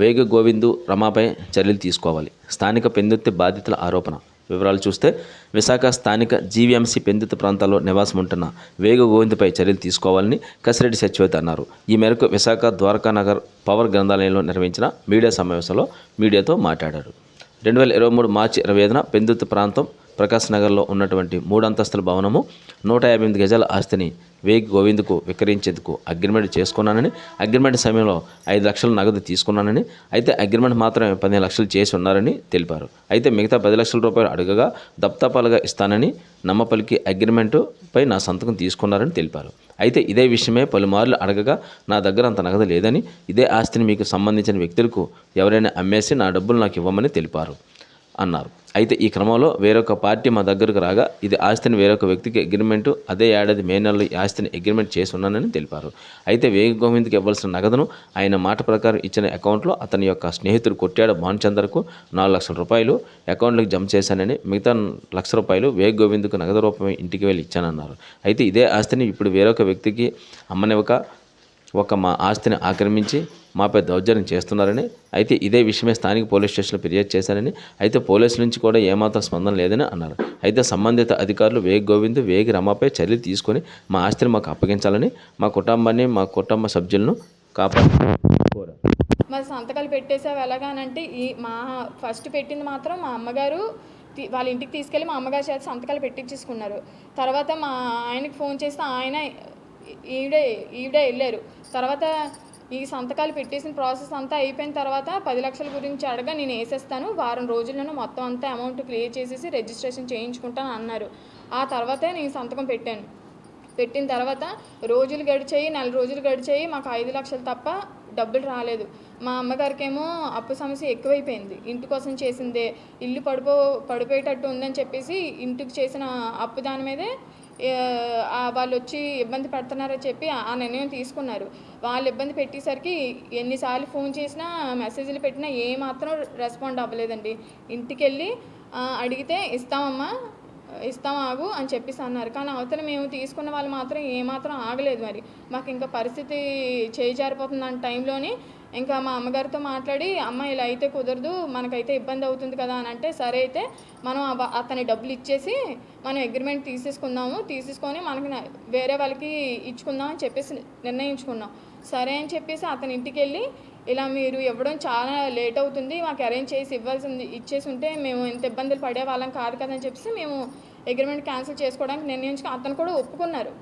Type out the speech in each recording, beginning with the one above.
వేగ గోవిందు రమాపై చర్యలు తీసుకోవాలి. స్థానిక పెందుత్తి బాధితుల ఆరోపణ. వివరాలు చూస్తే విశాఖ స్థానిక జీవీఎంసీ పెందిత ప్రాంతాల్లో నివాసం ఉంటున్న వేగ గోవిందుపై చర్యలు తీసుకోవాలని కసిరెడ్డి సత్యవతి అన్నారు. ఈ మేరకు విశాఖ ద్వారకా నగర్ పవర్ గ్రంథాలయంలో నిర్వహించిన మీడియా సమావేశంలో మీడియాతో మాట్లాడారు. రెండు వేల ఇరవై మూడు మార్చి ఇరవై ఐదున పెందుత్తి ప్రాంతం ప్రకాశ్ నగర్లో ఉన్నటువంటి మూడు అంతస్తుల భవనము నూట యాభై ఎనిమిది గజాల ఆస్తిని వేగి గోవింద్కు విక్రయించేందుకు అగ్రిమెంట్ చేసుకున్నానని అగ్రిమెంట్ సమయంలో ఐదు లక్షల నగదు తీసుకున్నానని అయితే అగ్రిమెంట్ మాత్రమే పదిహేను లక్షలు చేసి ఉన్నారని తెలిపారు. అయితే మిగతా పది లక్షల రూపాయలు అడగగా దప్తాపాలుగా ఇస్తానని నమ్మపలికి అగ్రిమెంటుపై నా సంతకం తీసుకున్నారని తెలిపారు. అయితే ఇదే విషయమే పలుమార్లు అడగగా నా దగ్గర అంత నగదు లేదని ఇదే ఆస్తిని మీకు సంబంధించిన వ్యక్తులకు ఎవరైనా అమ్మేసి నా డబ్బులు నాకు ఇవ్వమని తెలిపారు. అన్నారు. అయితే ఈ క్రమంలో వేరొక పార్టీ మా దగ్గరకు రాగా ఇది ఆస్తిని వేరొక వ్యక్తికి అగ్రిమెంటు అదే ఏడాది మే నెలలో ఈ ఆస్తిని అగ్రిమెంట్ చేసి ఉన్నానని తెలిపారు. అయితే వేగ గోవింద్కి ఇవ్వాల్సిన నగదును ఆయన మాట ప్రకారం ఇచ్చిన అకౌంట్లో అతని యొక్క స్నేహితుడు కొట్టాడు భానుచందర్కు నాలుగు లక్షల రూపాయలు అకౌంట్లోకి జమ చేశానని మిగతా లక్ష రూపాయలు వేగ గోవింద్కు నగదు రూపమే ఇంటికి వెళ్ళి ఇచ్చానన్నారు. అయితే ఇదే ఆస్తిని ఇప్పుడు వేరొక వ్యక్తికి అమ్మనివ్వక ఒక మా ఆస్తిని ఆక్రమించి మాపై దౌర్జన్యం చేస్తున్నారని అయితే ఇదే విషయమే స్థానిక పోలీస్ స్టేషన్లో ఫిర్యాదు చేశారని అయితే పోలీసుల నుంచి కూడా ఏమాత్రం స్పందన లేదని అన్నారు. అయితే సంబంధిత అధికారులు వేగ్ గోవింద్ వేగి రమాపై చర్యలు తీసుకొని మా ఆస్తిని మాకు అప్పగించాలని మా కుటుంబాన్ని మా కుటుంబ సభ్యులను కాపాడు మరి సంతకాలు పెట్టేసావు ఎలాగానంటే ఈ మా ఫస్ట్ పెట్టింది మాత్రం మా అమ్మగారు వాళ్ళ ఇంటికి తీసుకెళ్ళి మా అమ్మగారి చేత సంతకాలు పెట్టించేసుకున్నారు. తర్వాత మా ఆయనకి ఫోన్ చేస్తే ఆయన ఈవిడే ఈవిడే వెళ్ళారు. తర్వాత ఈ సంతకాలు పెట్టేసిన ప్రాసెస్ అంతా అయిపోయిన తర్వాత పది లక్షల గురించి అడగా నేను వేసేస్తాను. వారం రోజుల్లోనూ మొత్తం అంతా అమౌంట్ క్లియర్ చేసేసి రిజిస్ట్రేషన్ చేయించుకుంటాను అన్నారు. ఆ తర్వాతే నేను సంతకం పెట్టాను. పెట్టిన తర్వాత రోజులు గడిచాయి నెల రోజులు గడిచాయి. మాకు ఐదు లక్షలు తప్ప డబ్బులు రాలేదు. మా అమ్మగారికి ఏమో అప్పు సమస్య ఎక్కువైపోయింది. ఇంటి కోసం చేసిందే ఇల్లు పడిపో పడిపోయేటట్టు ఉందని చెప్పేసి ఇంటికి చేసిన అప్పు దాని మీదే వాళ్ళు వచ్చి ఇబ్బంది పడుతున్నారని చెప్పి ఆ నిర్ణయం తీసుకున్నారు. వాళ్ళు ఇబ్బంది పెట్టేసరికి ఎన్నిసార్లు ఫోన్ చేసినా మెసేజ్లు పెట్టినా ఏమాత్రం రెస్పాండ్ అవ్వలేదండి. ఇంటికి వెళ్ళి అడిగితే ఇస్తామమ్మా ఇస్తాం ఆగు అని చెప్పేసి అన్నారు. కానీ అవతల మేము తీసుకున్న వాళ్ళు మాత్రం ఏమాత్రం ఆగలేదు మరి. మాకు ఇంకా పరిస్థితి చేయి జారిపోతుంది అన్న టైంలోని ఇంకా మా అమ్మగారితో మాట్లాడి అమ్మ ఇలా అయితే కుదరదు మనకైతే ఇబ్బంది అవుతుంది కదా అని అంటే సరే అయితే మనం అతని డబ్బులు ఇచ్చేసి మనం అగ్రిమెంట్ తీసేసుకుందాము తీసేసుకొని మనకి వేరే వాళ్ళకి ఇచ్చుకుందాం అని చెప్పేసి నిర్ణయించుకున్నాం. సరే అని చెప్పేసి అతని ఇంటికి వెళ్ళి ఇలా మీరు ఇవ్వడం చాలా లేట్ అవుతుంది మాకు అరేంజ్ చేసి ఇవ్వాల్సింది ఇచ్చేసి ఉంటే మేము ఇంత ఇబ్బందులు పడే వాళ్ళం కాదు కదని చెప్పేసి మేము అగ్రిమెంట్ క్యాన్సిల్ చేసుకోవడానికి నిర్ణయించుకుని అతను కూడా ఒప్పుకున్నారు.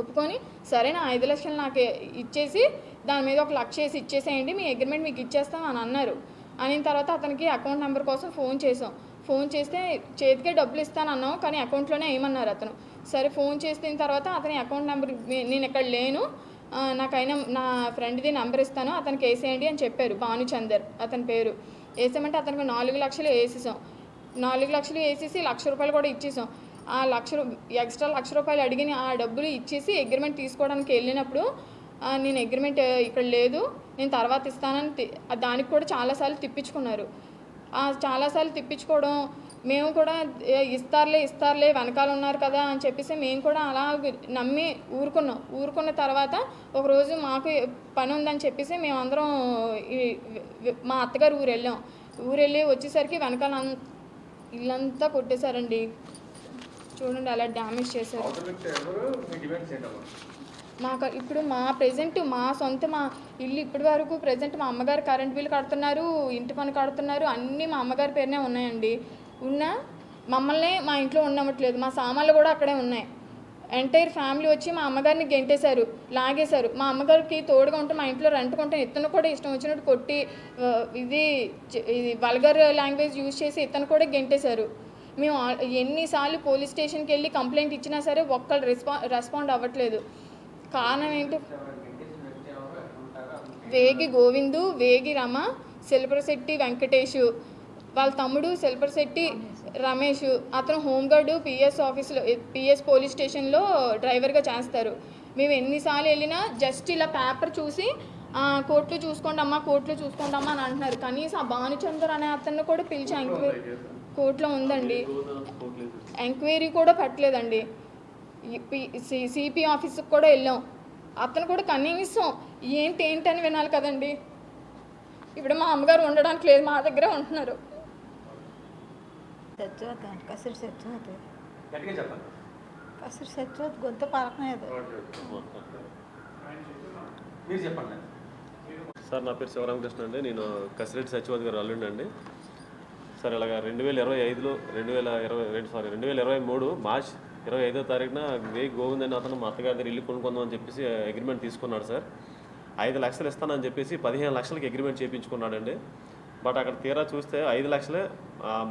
ఒప్పుకొని సరే నా ఐదు లక్షలు నాకు ఇచ్చేసి దాని మీద ఒక లక్ష వేసి ఇచ్చేసేయండి మీ అగ్రిమెంట్ మీకు ఇచ్చేస్తాం అని అన్నారు. అనిన తర్వాత అతనికి అకౌంట్ నెంబర్ కోసం ఫోన్ చేసాం ఫోన్ చేస్తే చేతికే డబ్బులు ఇస్తాను అన్నాం కానీ అకౌంట్లోనే ఏమన్నారు అతను. సరే ఫోన్ చేసిన తర్వాత అతని అకౌంట్ నెంబర్ నేను ఇక్కడ లేను. నాకైనా నా ఫ్రెండ్ది నెంబర్ ఇస్తాను అతనికి వేసేయండి అని చెప్పారు భానుచందర్ అతని పేరు. వేసామంటే అతనికి నాలుగు లక్షలు వేసేసాం. నాలుగు లక్షలు వేసేసి లక్ష రూపాయలు కూడా ఇచ్చేసాం. ఆ లక్ష ఎక్స్ట్రా లక్ష రూపాయలు అడిగిన ఆ డబ్బులు ఇచ్చేసి అగ్రిమెంట్ తీసుకోవడానికి వెళ్ళినప్పుడు నేను అగ్రిమెంట్ ఇక్కడ లేదు నేను తర్వాత ఇస్తానని దానికి కూడా చాలాసార్లు తిప్పించుకున్నారు. చాలాసార్లు తిప్పించుకోవడం మేము కూడా ఇస్తారులే ఇస్తారులే వెనకాల ఉన్నారు కదా అని చెప్పేసి మేము కూడా అలా నమ్మి ఊరుకున్నాం. ఊరుకున్న తర్వాత ఒకరోజు మాకు పని ఉందని చెప్పేసి మేమందరం మా అత్తగారు ఊరు వెళ్ళాం ఊరు వెళ్ళి వచ్చేసరికి వెనకాల ఇల్లంతా కొట్టేశారండి. చూడండి అలా డ్యామేజ్ చేశారు. మాకు ఇప్పుడు మా ప్రెజెంట్ మా సొంత మా ఇల్లు ఇప్పటి వరకు ప్రెజెంట్ మా అమ్మగారు కరెంట్ బిల్ కడుతున్నారు ఇంటి పని కడుతున్నారు అన్నీ మా అమ్మగారి పేరునే ఉన్నాయండి. ఉన్నా మమ్మల్ని మా ఇంట్లో ఉండవట్లేదు మా సామాన్లు కూడా అక్కడే ఉన్నాయి. ఎంటైర్ ఫ్యామిలీ వచ్చి మా అమ్మగారిని గెంటేశారు లాగేశారు. మా అమ్మగారికి తోడుగా ఉంటే మా ఇంట్లో రెంట్కుంటే ఇతను కూడా ఇష్టం వచ్చినట్టు కొట్టి ఇది ఇది వల్గర్ లాంగ్వేజ్ యూజ్ చేసి ఇతను కూడా గెంటేశారు. మేము ఎన్నిసార్లు పోలీస్ స్టేషన్కి వెళ్ళి కంప్లైంట్ ఇచ్చినా సరే ఒక్కళ్ళు రెస్పా రెస్పాండ్ అవ్వట్లేదు. కారణం ఏంటి? వేగి గోవిందు వేగి రమ శిల్పరశెట్టి వెంకటేషు. వాళ్ళ తమ్ముడు శిల్పరశెట్టి రమేష్. అతను హోంగార్డు పిఎస్ ఆఫీస్లో పిఎస్ పోలీస్ స్టేషన్లో డ్రైవర్గా చేస్తారు. మేము ఎన్నిసార్లు వెళ్ళినా జస్ట్ ఇలా పేపర్ చూసి కోర్టులో చూసుకోండి అమ్మా కోర్టులో చూసుకోండి అమ్మా అని అంటున్నారు. కనీసం ఆ భానుచందర్ అనే అతన్ని కూడా పిలిచి ఎంక్వైరీ కోర్టులో ఉందండి. ఎంక్వైరీ కూడా పెట్టలేదండి. సిపి ఆఫీస్కి కూడా వెళ్ళాం. అతను కూడా కనీసం ఏంటి ఏంటి అని వినాలి కదండి. ఇప్పుడు మా అమ్మగారు ఉండడానికి లేదు మా దగ్గరే ఉంటున్నారు. అండి కసిరి కసిరి గొంతు చెప్పండి. సార్ నా పేరు శివరామకృష్ణ అండి. నేను కసిరెడ్డి సత్యవతి గారు అల్లుండి అండి సార్ ఇలాగ రెండు వేల ఇరవై ఐదులో రెండు వేల ఇరవై రెండు సారీ రెండు వేల ఇరవై మూడు మార్చ్ ఇరవై ఐదో తారీఖున వే గోవింద్ అని అతను మా అత్తగారి దగ్గర ఇల్లు కొనుక్కుందామని చెప్పేసి అగ్రిమెంట్ తీసుకున్నాడు సార్. ఐదు లక్షలు ఇస్తానని చెప్పేసి పదిహేను లక్షలకి అగ్రిమెంట్ చేయించుకున్నాడండి బట్ అక్కడ తీరా చూస్తే ఐదు లక్షలే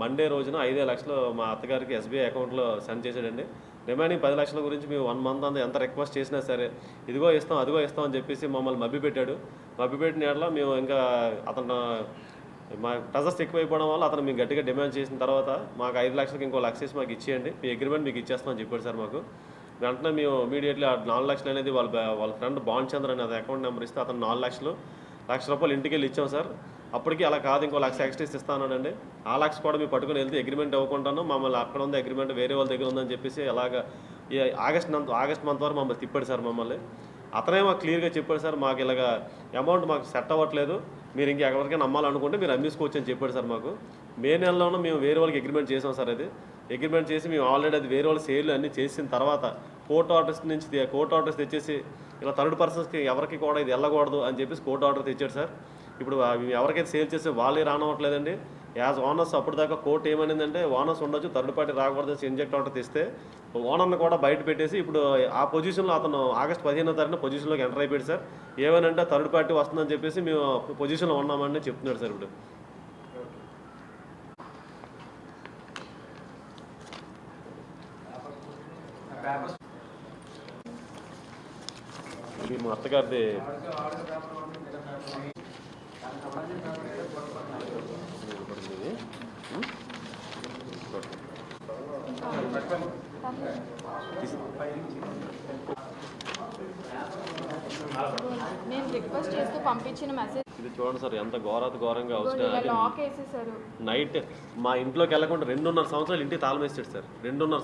మండే రోజున ఐదే లక్షలు మా అత్తగారికి ఎస్బీఐ అకౌంట్లో సెండ్ చేశాడండి. రిమైనింగ్ పది లక్షల గురించి మేము వన్ మంత్ అంతా ఎంత రిక్వెస్ట్ చేసినా సరే ఇదిగో ఇస్తాం అదిగో ఇస్తాం అని చెప్పేసి మమ్మల్ని మబ్బి పెట్టాడు మబ్బి పెట్టిన ఏడలో మేము ఇంకా అతను మా ట్రజర్స్ ఎక్కువ అయిపోవడం వల్ల అతను మీకు గట్టిగా డిమాండ్ చేసిన తర్వాత మాకు ఐదు లక్షలకి ఇంకో లక్ష మాకు ఇచ్చేయండి. మీ అగ్రిమెంట్ మీకు ఇచ్చేస్తామని చెప్పాడు సార్ మాకు. వెంటనే మేము ఇమీడియట్లీ ఆ నాలుగు లక్షలు అనేది వాళ్ళ వాళ్ళ ఫ్రెండ్ బాండ్ చంద్ర అనే అకౌంట్ నెంబర్ ఇస్తే అతను నాలుగు లక్షలు లక్ష రూపాయలు ఇంటికి వెళ్ళి ఇచ్చాం సార్. అప్పటికి అలా కాదు ఇంకో లక్ష ఎక్స్ట్రీస్ ఇస్తానండి ఆ లక్ష కూడా మేము పట్టుకుని వెళ్తే అగ్రిమెంట్ ఇవ్వకుండాను మమ్మల్ని అక్కడ ఉంది అగ్రిమెంట్ వేరే వాళ్ళ దగ్గర ఉందని చెప్పేసి అలాగా ఆగస్ట్ మంత్ ఆగస్ట్ మంత్ వరకు మమ్మల్ని తిప్పాడు సార్ మమ్మల్ని. అతనే మాకు క్లియర్గా చెప్పాడు సార్ మాకు ఇలాగా అమౌంట్ మాకు సెట్ అవ్వట్లేదు. మీరు ఇంక ఎవరికైనా నమ్మాలనుకుంటే మీరు అమ్మేసుకోవచ్చు అని చెప్పాడు సార్ మాకు మే నెలలోనూ మేము వేరే వాళ్ళకి అగ్రిమెంట్ చేసాం సార్ అది. అగ్రిమెంట్ చేసి మేము ఆల్రెడీ అది వేరే వాళ్ళ సేల్ అన్నీ చేసిన తర్వాత కోర్ట్ ఆర్డర్స్ నుంచి కోర్టు కోర్ట్ ఆర్డర్స్ తెచ్చేసి ఇలా థర్డ్ పర్సన్స్కి ఎవరికి కూడా ఇది వెళ్ళకూడదు అని చెప్పేసి కోర్ట్ ఆర్డర్ తెచ్చాడు సార్. ఇప్పుడు ఎవరికైతే సేల్ చేస్తే వాళ్ళే రానవ్వట్లేదండి. యాజ్ ఓనర్స్ అప్పటిదాకా కోర్టు ఏమనిందంటే ఓనర్స్ ఉండొచ్చు థర్డ్ పార్టీ రాకూడదు ఇంజెక్ట్ ఆర్డర్ తెస్తే ఓనర్ని కూడా బయట పెట్టేసి ఇప్పుడు ఆ పొజిషన్లో అతను ఆగస్ట్ పదిహేనో తారీఖున పొజిషన్లోకి ఎంటర్ అయిపోయాడు సార్. ఏమనంటే థర్డ్ పార్టీ వస్తుందని చెప్పేసి మేము పొజిషన్లో ఉన్నామని చెప్తున్నాడు సార్ ఇప్పుడు. ఇది మా అత్తగారిది ఇది. నేను రిక్వెస్ట్ చేస్తూ పంపించిన మెసేజ్ ఇది చూడండి సార్ ఎంత ఘోరాతి ఘోరంగా నైట్ మా ఇంట్లోకి వెళ్ళకుండా రెండున్నర సంవత్సరాలు ఇంటికి తాళం వేసాడు సార్. రెండున్నర